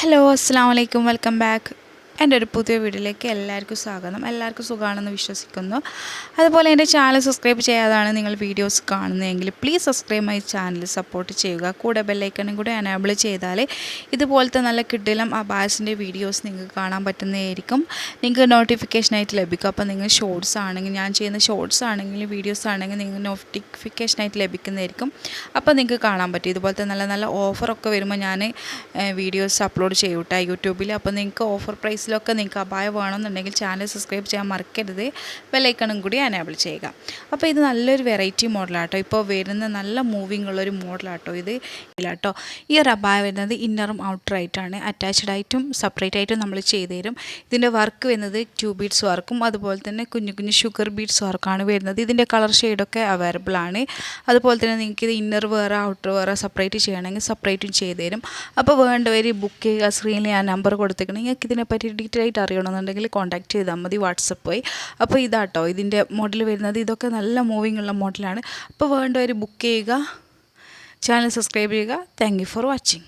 Hello അസ്സാം വലൈക്കും welcome back എന്റെ ഒരു പുതിയ വീഡിയോയിലേക്ക് എല്ലാവർക്കും സ്വാഗതം. എല്ലാവർക്കും സുഖമാണെന്ന് വിശ്വസിക്കുന്നു. അതുപോലെ എന്റെ ചാനൽ സബ്സ്ക്രൈബ് ചെയ്യാതാണ് നിങ്ങൾ വീഡിയോസ് കാണുന്നതെങ്കിൽ please subscribe my channel support ചെയ്യുക. കൂടെ ബെല്ലൈക്കണും കൂടെ എനേബിൾ ചെയ്താൽ ഇതുപോലത്തെ നല്ല കിഡിലും അബാസിന്റെ വീഡിയോസ് നിങ്ങൾക്ക് കാണാൻ പറ്റുന്നതായിരിക്കും. നിങ്ങൾക്ക് നോട്ടിഫിക്കേഷനായിട്ട് ലഭിക്കും. അപ്പോൾ നിങ്ങൾ ഷോർട്സ് ആണെങ്കിൽ ഞാൻ ചെയ്യുന്ന ഷോർട്സ് ആണെങ്കിലും വീഡിയോസ് ആണെങ്കിൽ നിങ്ങൾ നോട്ടിഫിക്കേഷനായിട്ട് ലഭിക്കുന്നതായിരിക്കും. അപ്പോൾ നിങ്ങൾക്ക് കാണാൻ പറ്റും. ഇതുപോലത്തെ നല്ല നല്ല ഓഫറൊക്കെ വരുമ്പോൾ ഞാൻ വീഡിയോസ് അപ്ലോഡ് ചെയ്യൂട്ടാ യൂട്യൂബിൽ. അപ്പോൾ നിങ്ങൾക്ക് ഓഫർ പ്രൈസിലൊക്കെ നിങ്ങൾക്ക് അപായം വേണമെന്നുണ്ടെങ്കിൽ ചാനൽ സബ്സ്ക്രൈബ് ചെയ്യാൻ മറക്കരുത്. ബെല്ലൈക്കണും കൂടി എനേബിൾ ചെയ്യുക. അപ്പോൾ ഇത് നല്ലൊരു വെറൈറ്റി മോഡലാട്ടോ ഇപ്പോൾ വരുന്ന നല്ല മൂവിങ് ഉള്ളൊരു മോഡലാട്ടോ ഇത്. ഇല്ലാട്ടോ. ഈ ഒരു അപായ വരുന്നത് ഇന്നറും ഔട്ടർ ആയിട്ടാണ് അറ്റാച്ച്ഡ് ആയിട്ടും സെപ്പറേറ്റ് ആയിട്ടും നമ്മൾ ചെയ്തു തരും. ഇതിന്റെ വർക്ക് വരുന്നത് ട്യൂബ് ബീഡ്സ് വർക്കും അതുപോലെ തന്നെ കുഞ്ഞു കുഞ്ഞു ഷുഗർ ബീഡ്സ് വർക്കാണ് വരുന്നത്. ഇതിന്റെ കളർ ഷെയ്ഡൊക്കെ അവൈലബിൾ ആണ്. അതുപോലെ തന്നെ നിങ്ങൾക്ക് ഇത് ഇന്നർ വേറെ ഔട്ടർ വേറെ സെപ്പറേറ്റ് ചെയ്യണമെങ്കിൽ സെപ്പറേറ്റും ചെയ്തു തരും. അപ്പോൾ വേണ്ടവർ ബുക്ക് ചെയ്യുക സ്ക്രീനിൽ ഞാൻ നമ്പർ കൊടുത്തേക്കണം. നിങ്ങൾക്ക് ഇതിനെപ്പറ്റി ഡീറ്റെയിൽ ആയിട്ട് അറിയണമെന്നുണ്ടെങ്കിൽ കോൺടാക്ട് ചെയ്താൽ മതി വാട്സപ്പ് വഴി. അപ്പോൾ ഇതാട്ടോ ഇതിന്റെ മോഡൽ വരുന്നത്. ഇതൊക്കെ നല്ല മൂവിങ് ഉള്ള മോഡലാണ് അപ്പോൾ വേണ്ടവർ ബുക്ക് ചെയ്യുക ചാനൽ സബ്സ്ക്രൈബ് ചെയ്യുക. Thank for watching